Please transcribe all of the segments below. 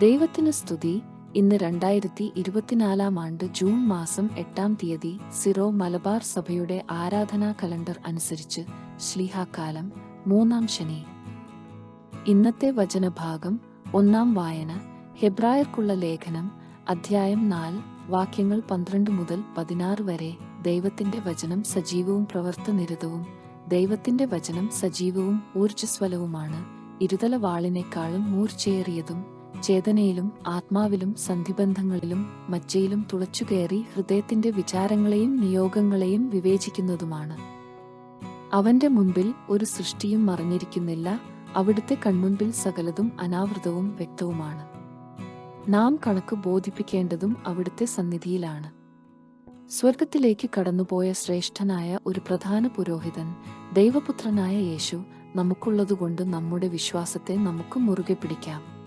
ദൈവത്തിന് സ്തുതി. ഇന്ന് രണ്ടായിരത്തി ഇരുപത്തിനാലാം ആണ്ട് ജൂൺ മാസം എട്ടാം തീയതി സിറോ മലബാർ സഭയുടെ ആരാധനാ കലണ്ടർ അനുസരിച്ച് ശ്ലീഹാക്കാലം മൂന്നാം ശനി. ഇന്നത്തെ വചനഭാഗം ഒന്നാം വായന. ഹെബ്രായർക്കുള്ള ലേഖനം അധ്യായം നാല് വാക്യങ്ങൾ പന്ത്രണ്ട് മുതൽ പതിനാറ് വരെ ദൈവത്തിന്റെ വചനം സജീവവും പ്രവർത്തനിരതവും ദൈവത്തിന്റെ വചനം സജീവവും ഊർജസ്വലവുമാണ്. ഇരുതല വാളിനേക്കാളും മൂർച്ചയേറിയതും ചേതനയിലും ആത്മാവിലും സന്ധിബന്ധങ്ങളിലും മജ്ജയിലും തുളച്ചുകയറി ഹൃദയത്തിന്റെ വിചാരങ്ങളെയും നിയോഗങ്ങളെയും വിവേചിക്കുന്നതുമാണ്. അവന്റെ മുൻപിൽ ഒരു സൃഷ്ടിയും മറഞ്ഞിരിക്കുന്നില്ല അവിടുത്തെ കൺമുൻപിൽ സകലതും അനാവൃതവും വ്യക്തവുമാണ്. നാം കണക്ക് ബോധിപ്പിക്കേണ്ടതും അവിടുത്തെ സന്നിധിയിലാണ്. സ്വർഗത്തിലേക്ക് കടന്നുപോയ ശ്രേഷ്ഠനായ ഒരു പ്രധാന പുരോഹിതൻ ദൈവപുത്രനായ യേശു നമുക്കുള്ളതുകൊണ്ട് നമ്മുടെ വിശ്വാസത്തെ നമുക്ക് മുറുകെ പിടിക്കാം.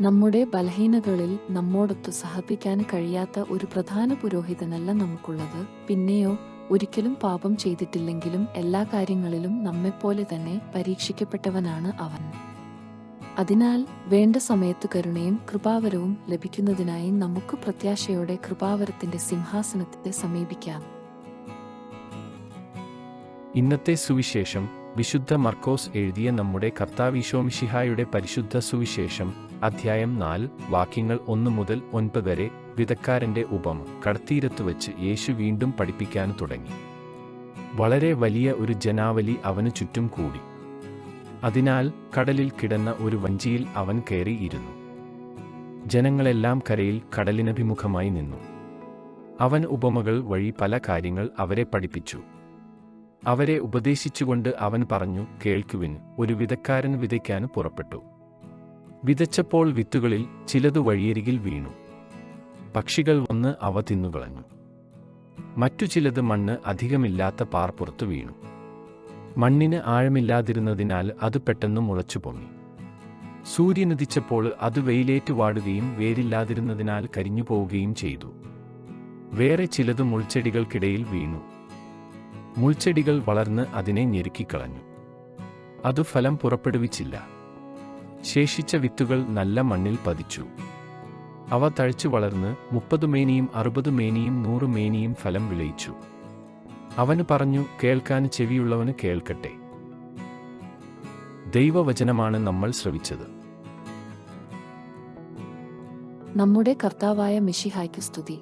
നമ്മുടെ ബലഹീനതകളിൽ നമ്മോടൊത്ത് സഹപിക്കാൻ കഴിയാത്ത ഒരു പ്രധാന പുരോഹിതനല്ല നമുക്കുള്ളത്. പിന്നെയോ ഒരിക്കലും പാപം ചെയ്തിട്ടില്ലെങ്കിലും എല്ലാ കാര്യങ്ങളിലും നമ്മെപ്പോലെ തന്നെ പരീക്ഷിക്കപ്പെട്ടവനാണ് അവൻ. അതിനാൽ വേണ്ട സമയത്ത് കരുണയും കൃപാവരവും ലഭിക്കുന്നതിനായി നമുക്ക് പ്രത്യാശയോടെ കൃപാവരത്തിന്റെ സിംഹാസനത്തെ സമീപിക്കാം. ഇന്നത്തെ സുവിശേഷം വിശുദ്ധ മർക്കോസ് എഴുതിയ നമ്മുടെ കർത്താവിശോമിഷിഹായുടെ പരിശുദ്ധ സുവിശേഷം അധ്യായം നാല് വാക്യങ്ങൾ ഒന്ന് മുതൽ ഒൻപത് വരെ വിതക്കാരന്റെ ഉപമ കടത്തീരത്ത് വെച്ച് യേശു വീണ്ടും പഠിപ്പിക്കാൻ തുടങ്ങി. വളരെ വലിയ ഒരു ജനാവലി അവന് ചുറ്റും കൂടി. അതിനാൽ കടലിൽ കിടന്ന ഒരു വഞ്ചിയിൽ അവൻ കയറിയിരുന്നു ജനങ്ങളെല്ലാം കരയിൽ കടലിനഭിമുഖമായി നിന്നു. അവൻ ഉപമകൾ വഴി പല കാര്യങ്ങൾ അവരെ പഠിപ്പിച്ചു. അവരെ ഉപദേശിച്ചുകൊണ്ട് അവൻ പറഞ്ഞു കേൾക്കുവിൻ. ഒരു വിതക്കാരൻ വിതയ്ക്കാൻ പുറപ്പെട്ടു. വിതച്ചപ്പോൾ വിത്തുകളിൽ ചിലതു വഴിയരികിൽ വീണു. പക്ഷികൾ വന്ന് അവ തിന്നുകളഞ്ഞു. മറ്റു ചിലത് മണ്ണ് അധികമില്ലാത്ത പാർപ്പുറത്ത് വീണു. മണ്ണിന് ആഴമില്ലാതിരുന്നതിനാൽ അത് പെട്ടെന്ന് മുളച്ചു പൊങ്ങി. സൂര്യനുദിച്ചപ്പോൾ അത് വെയിലേറ്റു വാടുകയും വേരില്ലാതിരുന്നതിനാൽ കരിഞ്ഞു പോവുകയും ചെയ്തു. വേറെ ചിലത് മുൾച്ചെടികൾക്കിടയിൽ വീണു. മുൾച്ചെടികൾ വളർന്ന് അതിനെ ഞെരുക്കിക്കളഞ്ഞു അതു ഫലം പുറപ്പെടുവിച്ചില്ല. ശേഷിച്ച വിത്തുകൾ നല്ല മണ്ണിൽ പതിച്ചു. അവ തഴച്ചു വളർന്ന് മുപ്പത് മേനിയും അറുപത് മേനിയും നൂറ് മേനിയും ഫലം വിളയിച്ചു. അവന് പറഞ്ഞു കേൾക്കാൻ ചെവിയുള്ളവന് കേൾക്കട്ടെ. ദൈവവചനമാണ് നമ്മൾ ശ്രവിച്ചത്. നമ്മുടെ കർത്താവായ മിഷിഹായ്ക്ക് സ്തുതി.